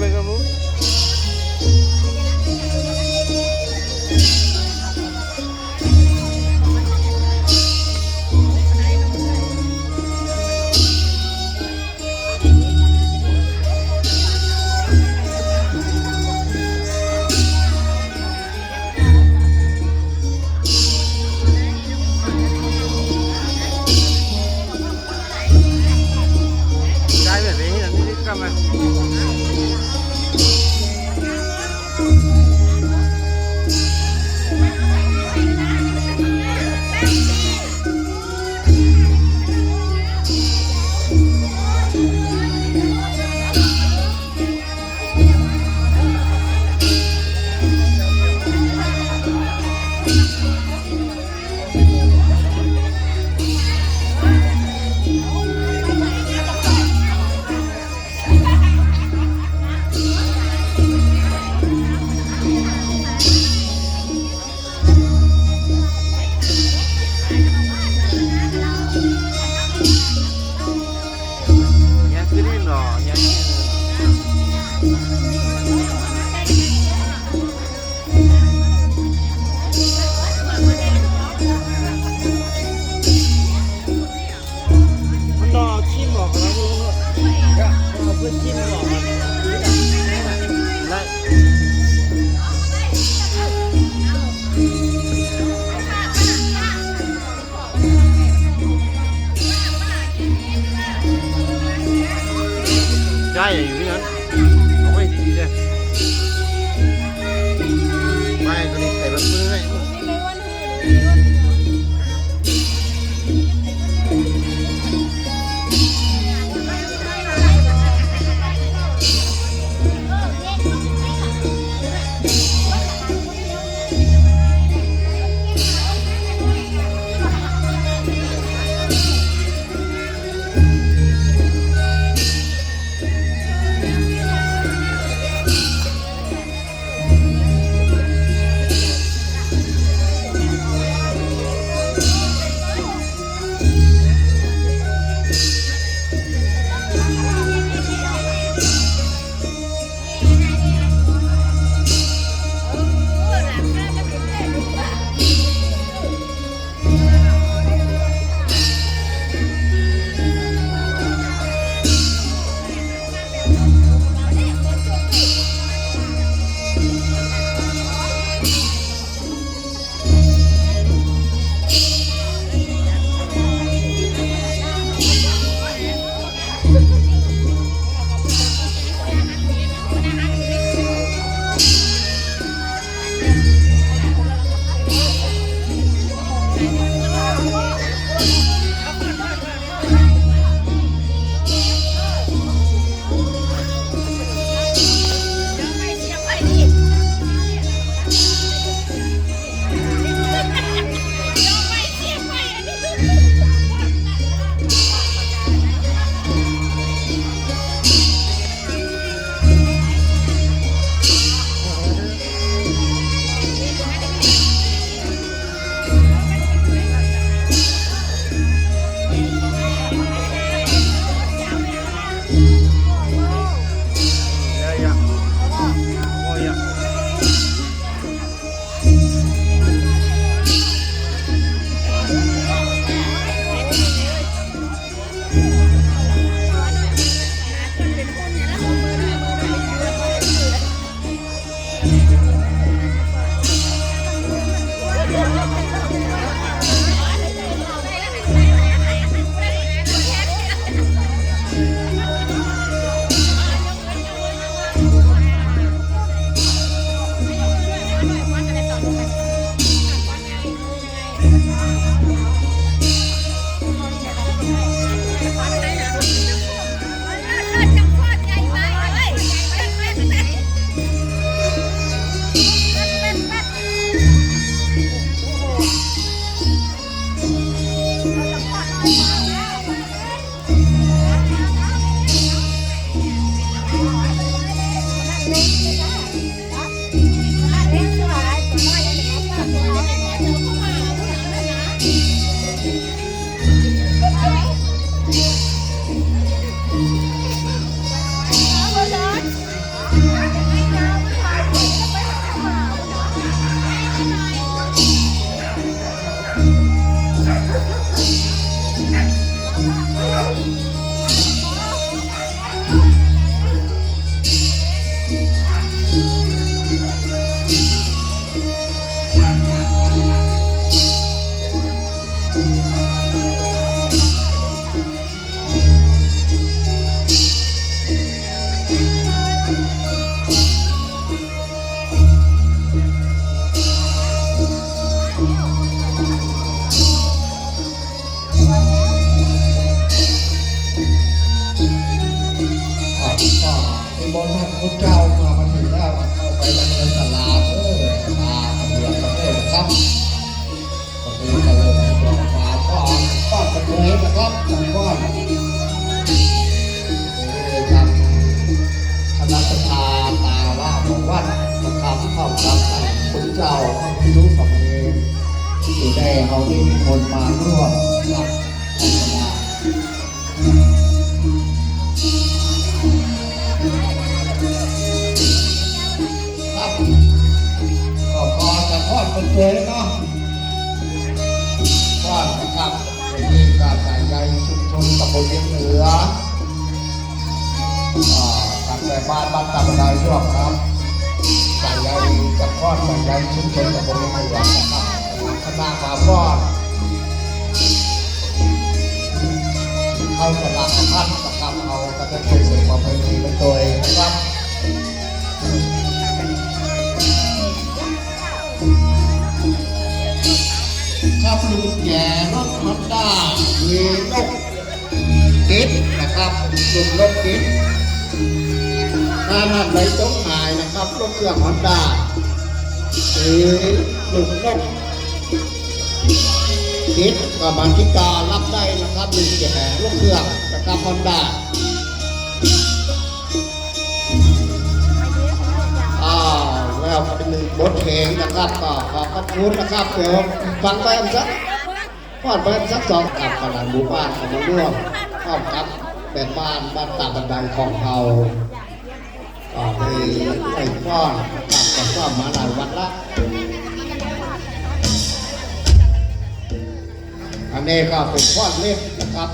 ไป ใช่อยู่ ท่านพระเจ้ามามาถึงแล้วเข้าไปดำเนินตลาเออตาเรียนประเทศครับประเทศก็เลยบอกมาก็ก้อนประเทศนะครับสองก้อนเลยครับคณะสภาตาว่าของวัดนะครับเข้ากับท่านพระเจ้าที่รู้กับเองที่ได้เอาที่มีคนมาร่วมครับำบลเลียงเหนือตั้งแต่บ้านบ้านตาบันไดรอบครับใส่ใจจะทอดใส่ใจชุมชนตำบลเลียงเหนือนะครับคณะมาทอดเข้าสลากพัดนะครับเอากระเทียมเสร็จมาเป็นทีเป็นตัวเองนะครับครับลูกแย่รถฮอนด้ามีนก กิดนะครับลูกนกกิดถ้านั่นเลยต้องหายนะครับลูกเครื่องฮอนด้าหรือลูกนกกิดกับบันทิการับได้นะครับลูกแย่ลูกเครื่องนะครับฮอนด้าอ้าแล้วเป็นหนึ่งบทเพลงนะครับก็ขอขอบคุณนะครับเดี๋ยวฟังไปสักพอดเบิ้สักสองกับกำลังหมู่บ้านของมาร่วม พร้อมรับเป็นบ้านบ้านตาบันไดของเราก็ไปไปป้อนกับกับฟ้อนมาหลายวันละอันนี้ก็เป็นฟ้อนเล็กนะครับ